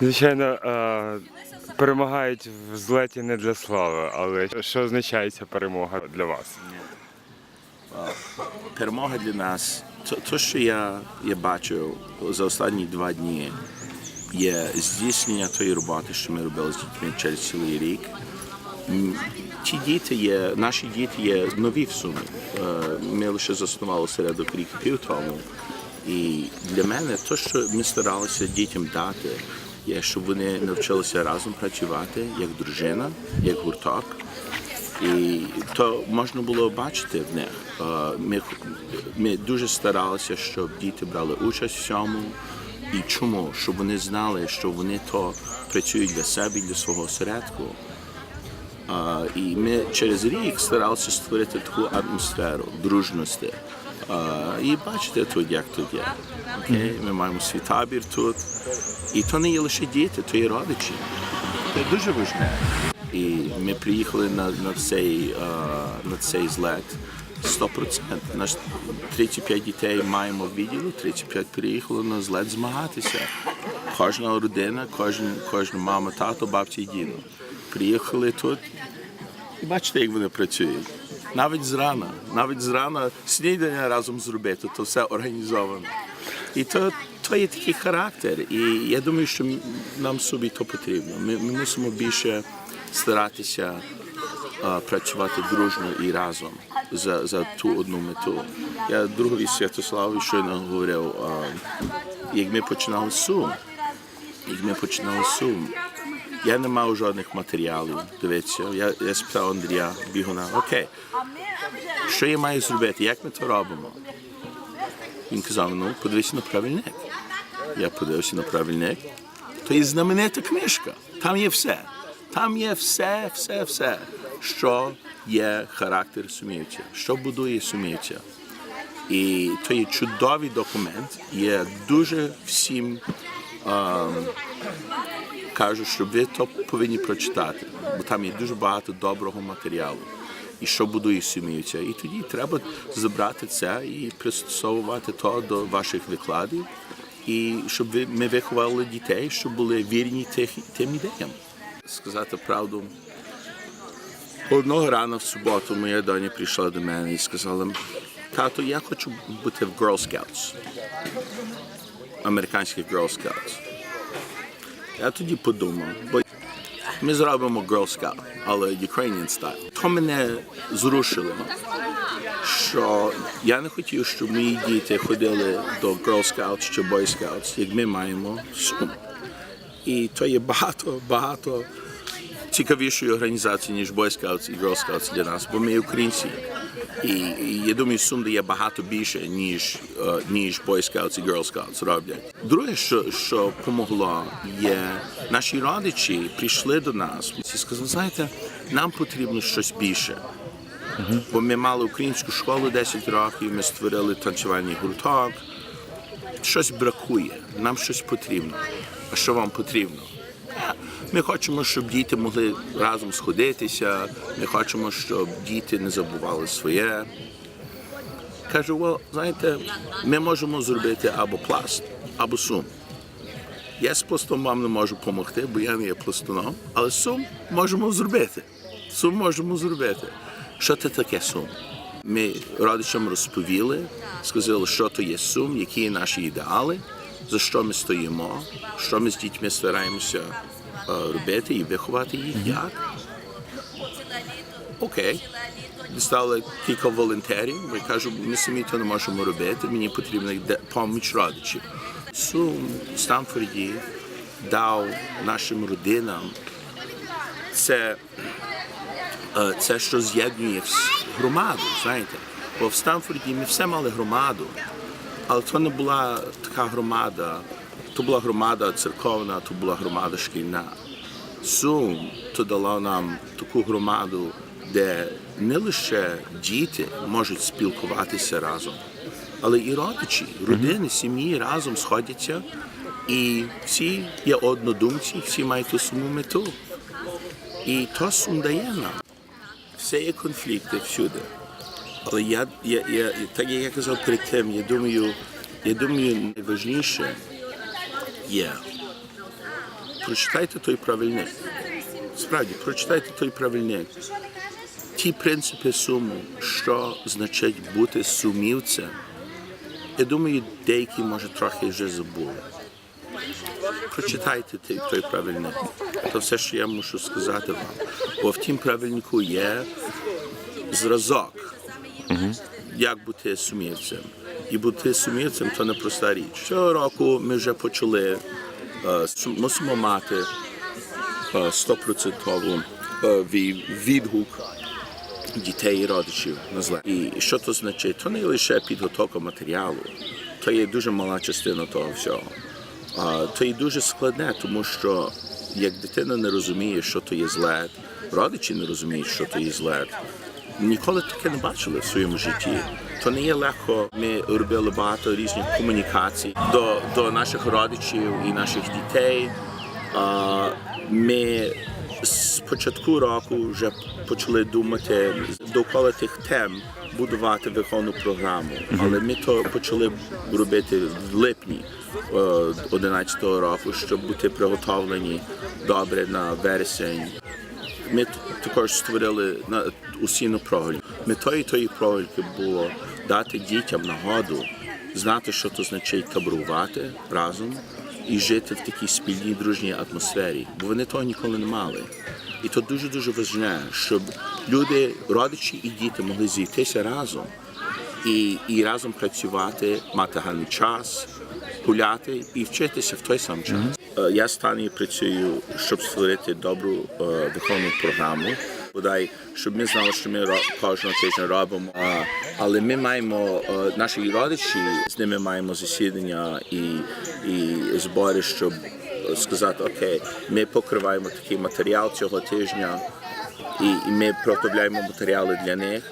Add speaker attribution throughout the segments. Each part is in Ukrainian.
Speaker 1: Звичайно, е, перемагають в злеті не для слави, але що означає ця перемога для вас?
Speaker 2: Перемога для нас, то що я, я бачив за останні два дні, є здійснення тої роботи, що ми робили з дітьми через цілий рік. Ті діти є, наші діти є нові в сумі. Е, Ми лише заснували середок рік пів тому. І для мене те, що ми старалися дітям дати, є, щоб вони навчилися разом працювати як дружина, як гурток. І то можна було бачити в них. Ми, ми дуже старалися, щоб діти брали участь в цьому. І чому? Щоб вони знали, що вони то працюють для себе для свого осередку. І ми через рік старалися створити таку атмосферу дружності. І бачите тут, як тут є. Окей? Ми маємо свій табір тут. І то не є лише діти, то є родичі. Це дуже важливо. І ми приїхали на, на, цей, на цей злет 100%. Наш 35 дітей маємо в відділу, 35 приїхали на злет змагатися. Кожна родина, кожен, кожна мама, тато, бабця і діду. Приїхали тут і бачите, як вони працюють. Навіть зрана, навіть зрана снідання разом зробити, то все організовано. І то, то є такий характер. І я думаю, що нам собі то потрібно. Ми, ми мусимо більше старатися а, працювати дружно і разом за, за ту одну мету. Я другові Святославі щойно говорив, а, як ми починали сум, як ми починали сум, я не мав жодних матеріалів. Дивіться, я, я спитав Андрія Бігуна, окей, що я маю зробити, як ми то робимо? Він казав, ну, подивися на правильник. Я подивився на правильник. То є знаменита книжка. Там є все. Там є все, все, все, що є характер сумівця, що будує сумівця. І то є чудовий документ. Є дуже всім кажу, що ви то повинні прочитати, бо там є дуже багато доброго матеріалу. І що будує сім'юця. І тоді треба забрати це і пристосовувати то до ваших викладів, і щоб ви ми виховали дітей, щоб були вірні тих, тим ідеям. Сказати правду. Одного рана в суботу моя доня прийшла до мене і сказала: тато, я хочу бути в Girl Scouts, американських Girl Scouts. Я тоді подумав, бо ми зробимо Girl Scout, але Ukrainian style. То мене зрушило, що я не хотів, щоб мої діти ходили до Girl Scouts чи Boy Scouts, як ми маємо. І то є багато, багато цікавішої організації, ніж Scouts і Girl Scouts для нас, бо ми українці. І, і я думаю, сум дає багато більше, ніж, ніж Scouts і Girl Scouts роблять. Друге, що, що помогло, є наші родичі прийшли до нас і сказали, знаєте, нам потрібно щось більше. Бо ми мали українську школу 10 років, ми створили танцювальний гурток. Щось бракує, нам щось потрібно. А що вам потрібно? Ми хочемо, щоб діти могли разом сходитися. Ми хочемо, щоб діти не забували своє. Кажу, well, знаєте, ми можемо зробити або пласт, або сум. Я з пластом вам не можу допомогти, бо я не є пластуном, але сум можемо зробити. Сум можемо зробити. Що це таке сум? Ми родичам розповіли, сказали, що то є сум, які є наші ідеали, за що ми стоїмо, що ми з дітьми стараємося робити і виховати їх як. Окей. Дістали кілька волонтерів. Я кажу, ми самі то не можемо робити. Мені потрібна допомога родичів. Сум в Стамфорді дав нашим родинам це, е, це що з'єднує громаду, знаєте. Бо в Стамфорді ми все мали громаду, але то не була така громада, то була громада церковна, то була громада шкільна. Сум то дало нам таку громаду, де не лише діти можуть спілкуватися разом, але і родичі, родини, сім'ї разом сходяться, і всі є однодумці, всі мають ту саму мету. І то сум дає нам. Все є конфлікти всюди. Але я, я, я так як я казав перед тим, я думаю, я думаю, найважніше є прочитайте той правильник. Справді, прочитайте той правильник. Ті принципи суму, що значить бути сумівцем. Я думаю, деякі, може, трохи вже забули. Прочитайте той, той правильник. Це все, що я мушу сказати вам. Бо в тім правильнику є зразок, як бути сумівцем. І бути сумівцем то не проста річ. Цього року ми вже почали, е, мусимо мати е, стопроцентову е, відгук дітей і родичів на зле. І що то значить? То не лише підготовка матеріалу, то є дуже мала частина того всього. То є дуже складне, тому що як дитина не розуміє, що то є зле, родичі не розуміють, що то є зле. Ніколи таке не бачили в своєму житті. То не є легко. Ми робили багато різних комунікацій до, до наших родичів і наших дітей. А, Ми з початку року вже почали думати довкола тих тем будувати виховну програму. Але ми то почали робити в липні 2011 року, щоб бути приготовлені добре на вересень. Ми також створили на усіну прогуль. Метою тої прогульки було дати дітям нагоду знати, що то значить кабрувати разом і жити в такій спільній дружній атмосфері, бо вони того ніколи не мали. І то дуже дуже важливо, щоб люди, родичі і діти могли зійтися разом і, і разом працювати, мати гарний час, гуляти і вчитися в той самий час. Е, Я стані працюю, щоб створити добру е, виховну програму. Бодай, щоб ми знали, що ми кожного тижня робимо. Але ми маємо е, наші родичі, з ними маємо засідання і, і збори, щоб сказати, окей, ми покриваємо такий матеріал цього тижня, і, і ми приготовляємо матеріали для них.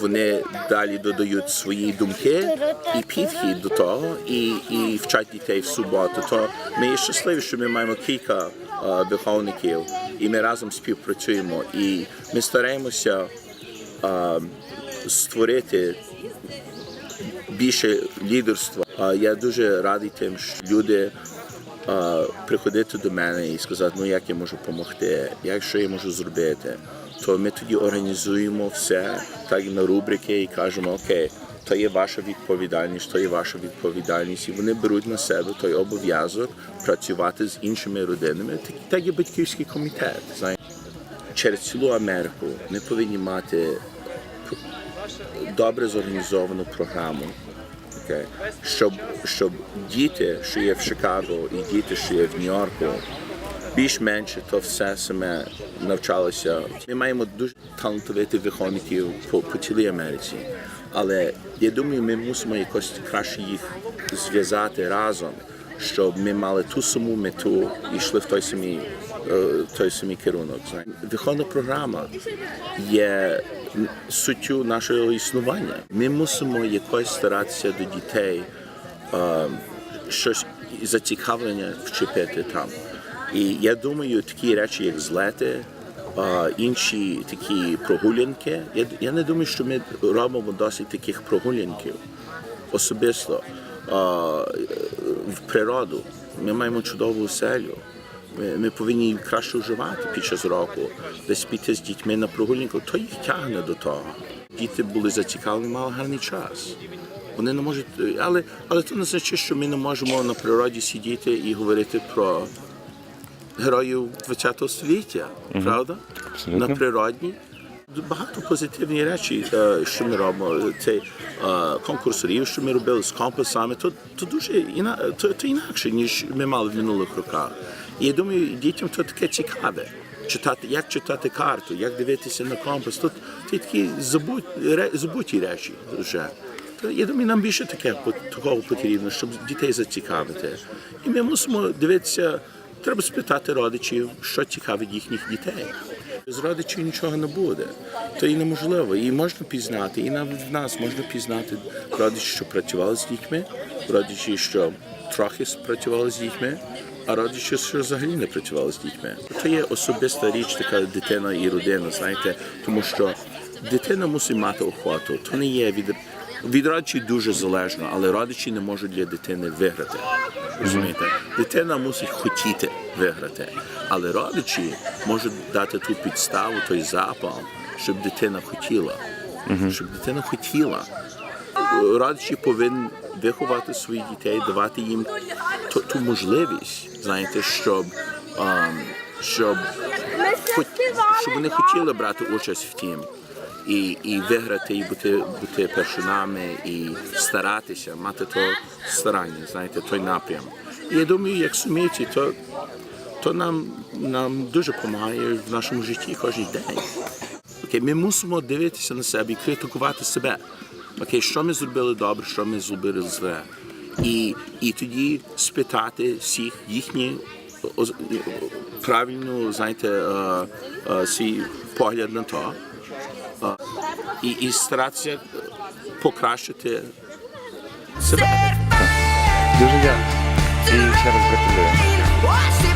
Speaker 2: Вони далі додають свої думки і підхід до того, і, і вчать дітей в суботу. То ми є щасливі, що ми маємо кілька е, виховників, і ми разом співпрацюємо. І ми стараємося е, створити більше лідерства. А Я дуже радий тим, що люди приходити до мене і сказати, ну як я можу допомогти, як що я можу зробити. То ми тоді організуємо все так на рубрики і кажемо, окей, то є ваша відповідальність, то є ваша відповідальність, і вони беруть на себе той обов'язок працювати з іншими родинами, так, так і батьківський комітет. Знаєте. Через цілу Америку ми повинні мати добре зорганізовану програму, щоб, щоб діти, що є в Чикаго, і діти, що є в Нью-Йорку, більш-менше то все саме навчалися. Ми маємо дуже талановитих виховників по, по цілій Америці. Але я думаю, ми мусимо якось краще їх зв'язати разом, щоб ми мали ту саму мету і йшли в той самий, е, той самий керунок. Виховна програма є суттю нашого існування. Ми мусимо якось старатися до дітей е, щось зацікавлення вчепити там. І я думаю, такі речі, як злети, інші такі прогулянки. Я, я не думаю, що ми робимо досить таких прогулянків особисто в природу. Ми маємо чудову селю. Ми, ми повинні краще вживати під час року, десь піти з дітьми на прогулянку, то їх тягне до того. Діти були зацікавлені, мали гарний час. Вони не можуть, але, але це не значить, що ми не можемо на природі сидіти і говорити про героїв ХХ століття, правда?
Speaker 1: Абсолютно.
Speaker 2: На природні. Багато позитивні речі, е, що ми робимо. Цей е, конкурс рів, що ми робили з компасами, то, то дуже іна, то, то інакше, ніж ми мали в минулих роках. І я думаю, дітям то таке цікаве. Читати, як читати карту, як дивитися на компас. Тут, тут такі забут, забуті речі вже. То я думаю, нам більше таке такого потрібно, щоб дітей зацікавити. І ми мусимо дивитися, треба спитати родичів, що цікавить їхніх дітей. З родичів нічого не буде. То і неможливо. І можна пізнати, і навіть в нас можна пізнати родичі, що працювали з дітьми, родичі, що трохи працювали з дітьми, а родичі, що взагалі не працювали з дітьми. Це є особиста річ, така дитина і родина, знаєте, тому що дитина мусить мати охоту. То не є від Від родичів дуже залежно, але родичі не можуть для дитини виграти. Розумієте? Дитина мусить хотіти виграти, але родичі можуть дати ту підставу, той запал, щоб дитина хотіла. Щоб дитина хотіла. Родичі повинні виховати своїх дітей, давати їм ту, ту можливість, знаєте, щоб, ем, щоб, щоб вони хотіли брати участь в тім. І, і виграти, і бути, бути першинами, і старатися, мати то старання, знаєте, той напрям. І я думаю, як сумієте, то, то нам, нам дуже допомагає в нашому житті кожен день. Окей, ми мусимо дивитися на себе і критикувати себе. Окей, що ми зробили добре, що ми зробили зле. І, і тоді спитати всіх їхні правильну, знаєте, е, е, свій погляд на то. Е, І, і старатися покращити себе.
Speaker 1: Дуже дякую. І ще раз гратулюю.